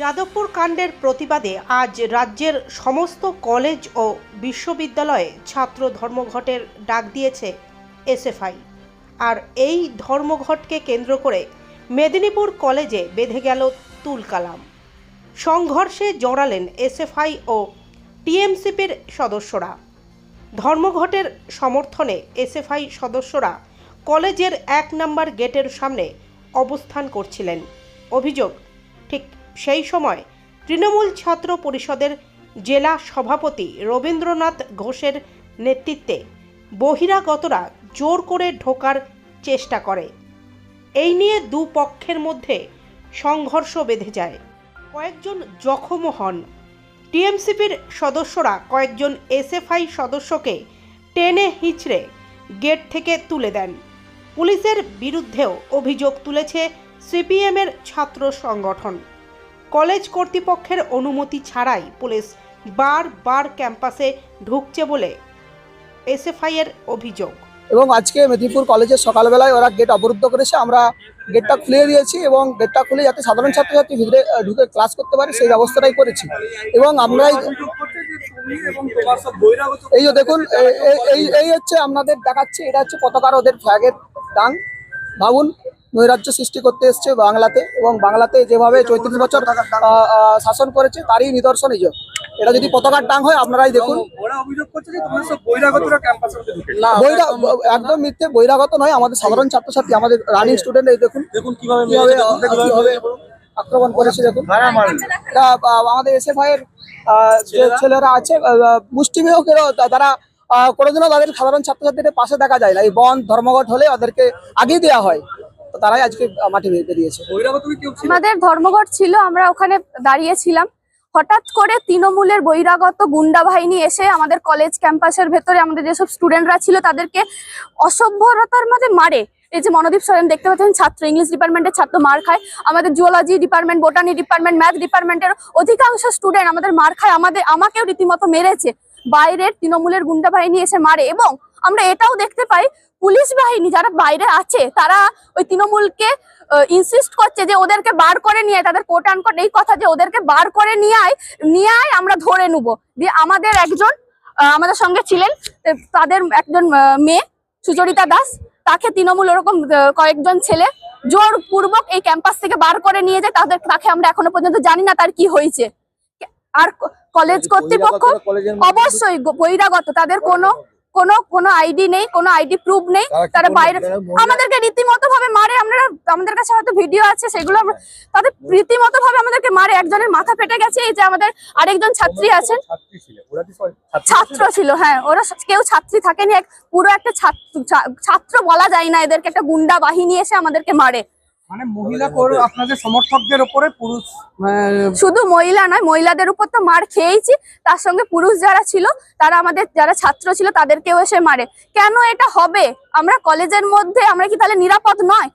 যাদবপুর কাণ্ডের প্রতিবাদে আজ রাজ্যের সমস্ত কলেজ ও বিশ্ববিদ্যালয়ে ছাত্র ধর্মঘটের ডাক দিয়েছে এসএফআই। আর এই ধর্মঘটকে কেন্দ্র করে মেদিনীপুর কলেজে বেঁধে গেল তুলকালাম। সংঘর্ষে জড়ালেন এসএফআই ও টিএমসিপির সদস্যরা। ধর্মঘটের সমর্থনে এসএফআই সদস্যরা কলেজের এক নম্বর গেটের সামনে অবস্থান করছিলেন। অভিযোগ, ঠিক সেই সময় তৃণমূল ছাত্র পরিষদের জেলা সভাপতি রবীন্দ্রনাথ ঘোষের নেতৃত্বে বহিরাগতরা জোর করে ঢোকার চেষ্টা করে। এই নিয়ে দু পক্ষের মধ্যে সংঘর্ষ বেঁধে যায়। কয়েকজন জখমও হন। টিএমসিপির সদস্যরা কয়েকজন এসএফআই সদস্যকে টেনে হিচড়ে গেট থেকে তুলে দেন। পুলিশের বিরুদ্ধেও অভিযোগ তুলেছে সিপিএমের ছাত্র সংগঠন। কলেজ কর্তৃপক্ষের অনুমতি ছাড়াই পুলিশ বারবার ক্যাম্পাসে ঢুকছে বলে এসএফআই এর অভিযোগ। এবং আজকে মেদিনীপুর কলেজের সকালবেলায় ওরা গেট অবরুদ্ধ করেছে। আমরা গেটটা খুলে দিয়েছি এবং গেটটা খুলে যাতে সাধারণ ছাত্রছাত্রী ভিতরে ঢুকে ক্লাস করতে পারে, সেই ব্যবস্থাটাই করেছি। এবং আমরা এই- যে দেখুন এই এই হচ্ছে আপনাদের দেখাচ্ছে, এটা হচ্ছে পতাকার ওদের ফ্ল্যাগের টাং ভাবুন নৈরাজ্য সৃষ্টি করতে এসছে বাংলাতে এবং বাংলাতে যেভাবে চৈত্রিশ বছর শাসন করেছে তারই নিদর্শন এই এটা যদি পতাকার টাং হয় আপনারাই দেখুন। একদম মিথ্যে বহিরাগত নয় আমাদের সাধারণ ছাত্রছাত্রী আমাদের রানিং স্টুডেন্ট এই দেখুন। দেখুন কীভাবে আক্রমণ করেছে দেখুন। এটা আমাদের এসএফআই এর আহ, যে ছেলেরা? আছে তা- তারা আহ, কোনোদিনও তাদের সাধারণ ছাত্রছাত্রীদের পাশে দেখা যায় না। এই বন ধর্মঘট হলে ওদেরকে আগেই দেওয়া হয়। তো তারাই আজকে মাঠে বেরিয়েছে। আমাদের ধর্মঘট ছিল আমরা ওখানে দাঁড়িয়েছিলাম। হঠাৎ করে তৃণমূলের বহিরাগত গুন্ডা বাহিনী এসে আমাদের কলেজ ক্যাম্পাসের ভেতরে আমাদের যেসব স্টুডেন্টরা ছিল তাদেরকে অসভ্যতার মধ্যে মারে। এই যে মনোদীপ সরেন দেখতে পাচ্ছেন ছাত্র ইংলিশ ডিপার্টমেন্টের ছাত্র মার খায়। আমাদের zoology department botany department math ডিপার্টমেন্টের অধিকাংশ স্টুডেন্ট আমাদের মার খায়। আমাদের আমাকেও রীতিমতো মেরেছে। বাইরের তৃণমূলের গুন্ডা বাহিনী এসে মারে এবং আমরা এটাও দেখতে পাই পুলিশ বাহিনী যারা বাইরে আছে, তারা ওই তৃণমূলকে ইনসিস্ট করছে যে ওদেরকে বার করে নিয়ে তাদের কোট আনকোট এই কথা যে ওদেরকে বার করে নিয়ে আয় নিয়ে আয়, আমরা ধরে নেব। দিয়ে আমাদের একজন আমাদের সঙ্গে ছিলেন তাদের একজন মেয়ে সুচরিতা দাস, তাকে তৃণমূল ওরকম কয়েকজন ছেলে জোর পূর্বক এই ক্যাম্পাস থেকে বার করে নিয়ে যায়, তাদের, তাকে আমরা এখনও পর্যন্ত জানি না তার কি হয়েছে। আর কলেজ কর্তৃপক্ষ অবশ্যই বহিরাগত তাদের কোনো কোনো কোনো আইডি নেই কোনো আইডি প্রুফ নেই তারা বাইরে আমাদেরকে রীতিমতো ভাবে মারে আমরা আমাদের কাছে হয়তো ভিডিও আছে সেগুলো আমরা- তাদের রীতিমতো ভাবে আমাদেরকে মারে একজনের মাথা ফেটে গেছে এই যে আমাদের আরেকজন ছাত্রী আছেন। ছাত্রী ছিল? হ্যাঁ ওরা কেউ ছাত্রী থাকেনি এক পুরো একটা ছাত্র বলা যায় না এদেরকে একটা গুন্ডা বাহিনী এসে আমাদেরকে মারে। মানে মহিলা আপনাদের সমর্থকদের উপরে পুরুষ শুধু মহিলা নয় মহিলাদের উপর তো মার খেয়েছি তার সঙ্গে পুরুষ যারা ছিল তারা আমাদের যারা ছাত্র ছিল তাদেরকেও এসে মারে। কেন এটা হবে? আমরা কলেজের মধ্যে আমরা কি তাহলে নিরাপদ নয়?